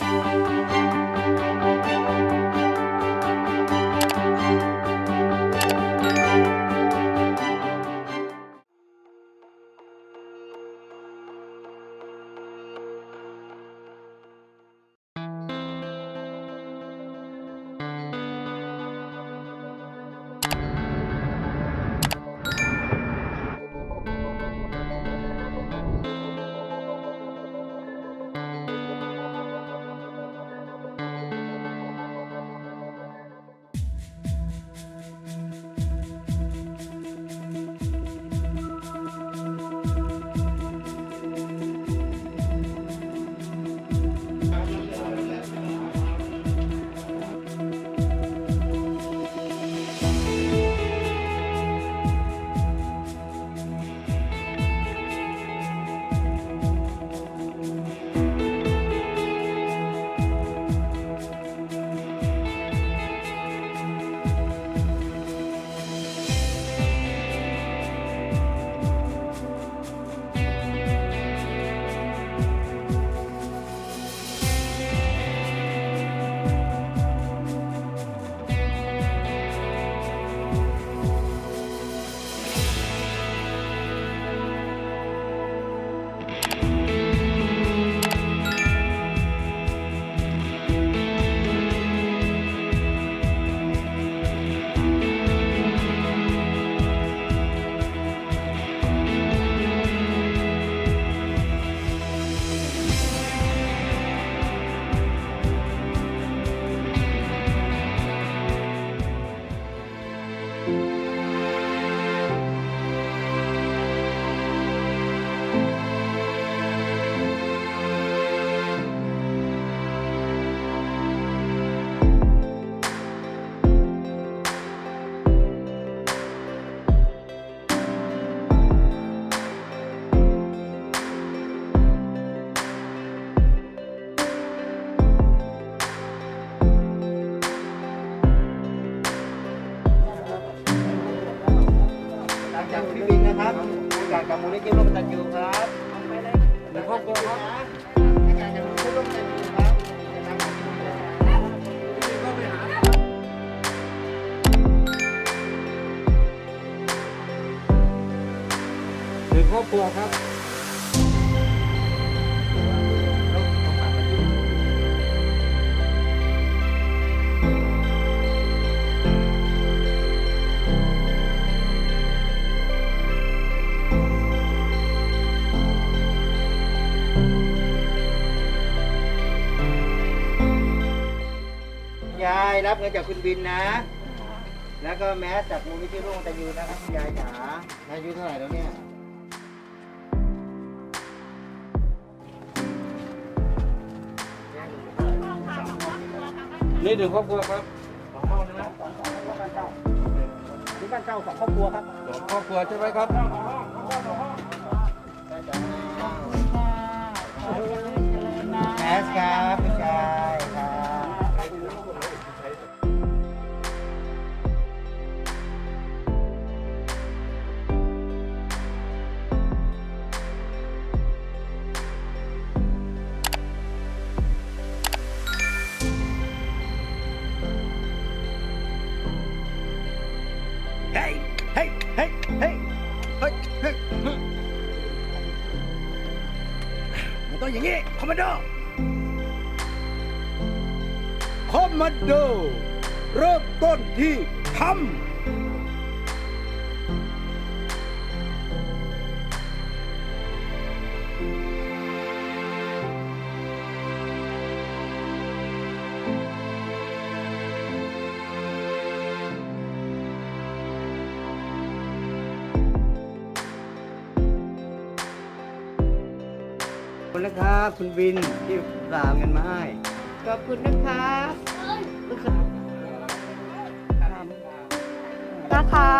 ห กับมูลนิธิร่วมกันอยู่ครับหนึ่งครอบครัวครับจากกับมูลนิธิร่วมกันอยู่ครับหนึ่งครอบครัวครับ ยายรับเงินจากคุณบินนะ แล้วก็แมสจากมูลนิธิร่วมกันอยู่นะครับคุณยายจ๋าอายุเท่าไหร่แล้วเนี่ยนี่หนึ่งครอบครัวครับที่บ้านเช่าสองครอบครัวครับสองครอบครัวใช่ไหมครับแมสครับ องอย่างนี้คอมมานโดคอมมานโด เริ่มต้นที่ทำ นะครับ คุณบินที่สามเงินมาให้ขอบคุณนะครับนะคะ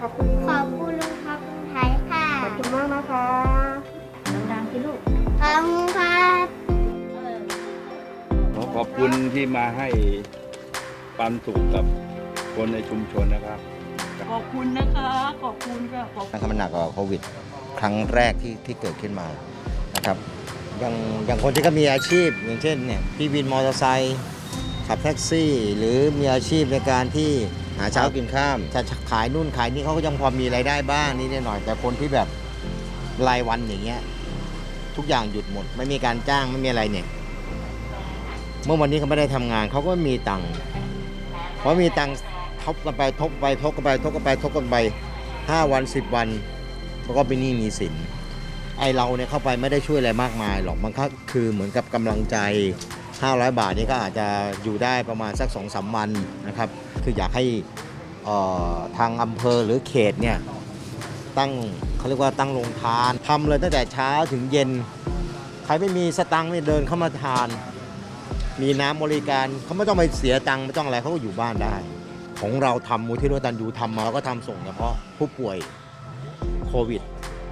ขอบคุณขอบคุณลุงครับคุณไทยค่ะ ขอบคุณมากนะคะดังๆที่ลูกขอบคุณครับขอขอบคุณที่มาให้ปันสุขกับคนในชุมชนนะครับ ขอบคุณนะคะ ขอบคุณค่ะขอบนะครับมันหนักกว่าโควิด ครั้งแรกที่ที่เกิดขึ้นมานะ ครับอย่างอย่างคนที่ก็มีอาชีพ อย่างเช่นเนี่ยพี่วินมอเตอร์ไซค์ขับแท็กซี่ หรือมีอาชีพในการที่หาเช้ากินข้ามจะขายนู่นขายนี่เขาก็ยังพอมีรายได้บ้างนิดหน่อย แต่คนที่แบบรายวันอย่างเงี้ยทุกอย่างหยุดหมด ไม่มีการจ้างไม่มีอะไรเนี่ย เมื่อวันนี้เขาไม่ได้ทำงานเขาก็ไม่มีตังค์เพราะมีตังค์ทบกันไปทบไปทบกันไปทบกันไปทบกันไปห้าวันสิบวันเขาก็เป็นหนี้มีสิน ไอเราเนี่ยเข้าไปไม่ได้ช่วยอะไรมากมายหรอกมันก็คือเหมือนกับกำลังใจ 500 บาทนี่ก็อาจจะอยู่ได้ประมาณสัก2อสวันนะครับ คืออยากให้ทางอำเภอหรือเขตเนี่ยตั้งเขาเรียกว่าตั้งโรงทานทำเลยตั้งแต่เช้าถึงเย็น ใครไม่มีสตังค์เนี่ยเดินเข้ามาทาน มีน้ำบริการเขาไม่ต้องไปเสียตังค์ไม่ต้องอะไรเขาก็อยู่บ้านได้ ของเราทำมูลที่ร่วตันยูทำมาเราก็ทำส่งเฉพาะผู้ป่วยโควิด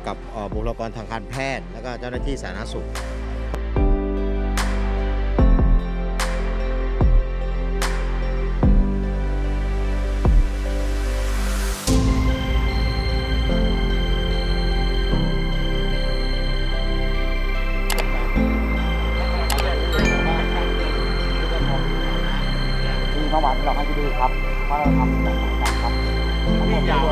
กับเอ่อบุคลากรทางการแพทย์ แล้วก็เจ้าหน้าที่สาธารณสุขมีประวัติเราให้ดูครับว่าเราทำแบบไหนกันครับนี่ยาว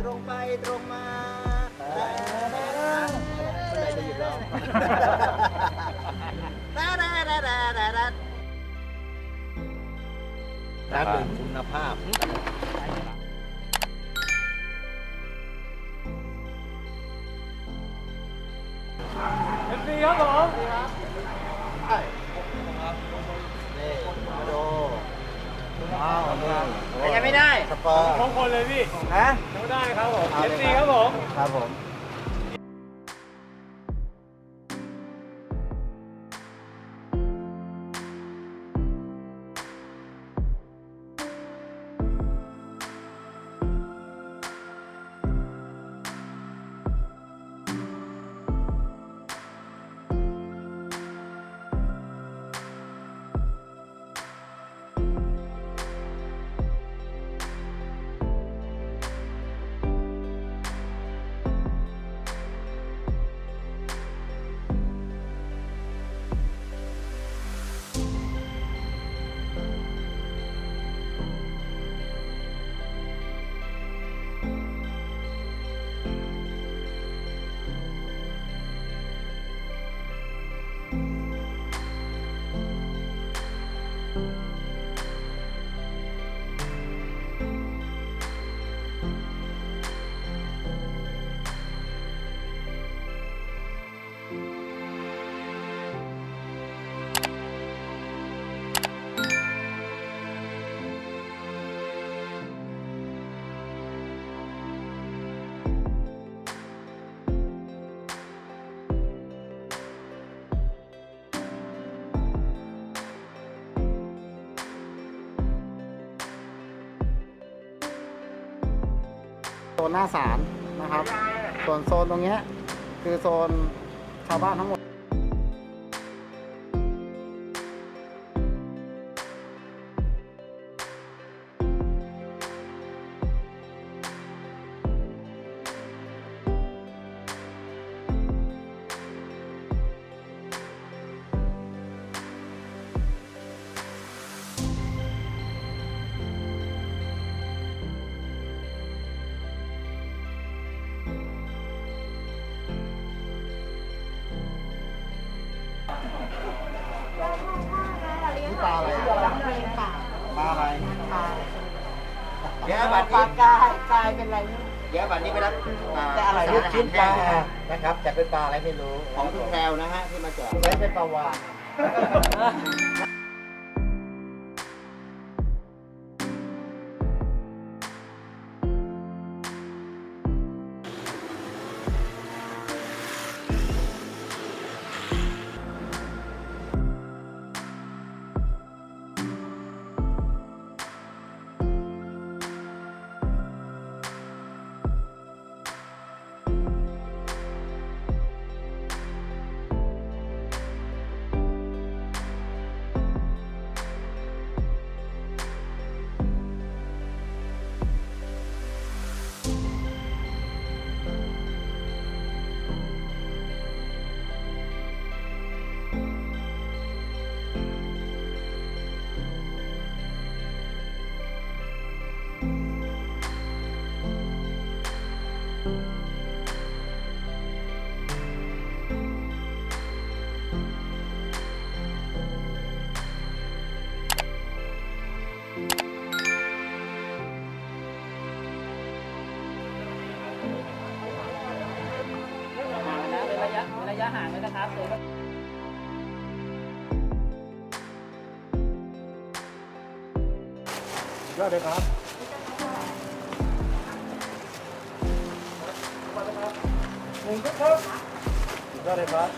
ตรงไปตรงมาเมื่อไหร่จะหยุดร้องน้ำดื่มคุณภาพนี่มาดู ว้าวนี่ยังไม่ได้ สปอร์มงคนเลยพี่ฮะยังไม่ได้ครับผมเอาเอเลยฟซีครับผม ครับผม โซนหน้าศาลนะครับ ส่วนโซนตรงเนี้ยคือโซนชาวบ้านทั้งหมด ปลาอะไรอะปลาปลาอะไรปลาเดี๋ยวบัตรปลานี้กายกายเป็นไรไม่รู้ เดี๋ยวบัตรนี้ไปรับอ่าแต่อร่อยนะลูกชิ้นปลานะครับจะเป็นปลาอะไรไม่รู้ของคุณแพรวนะฮะที่มาแจก ใช้เป็นปลาวาน ระยะระยะห่างเลยนะครับยอดเลยครับหนึ่งครับยอดเลยครับ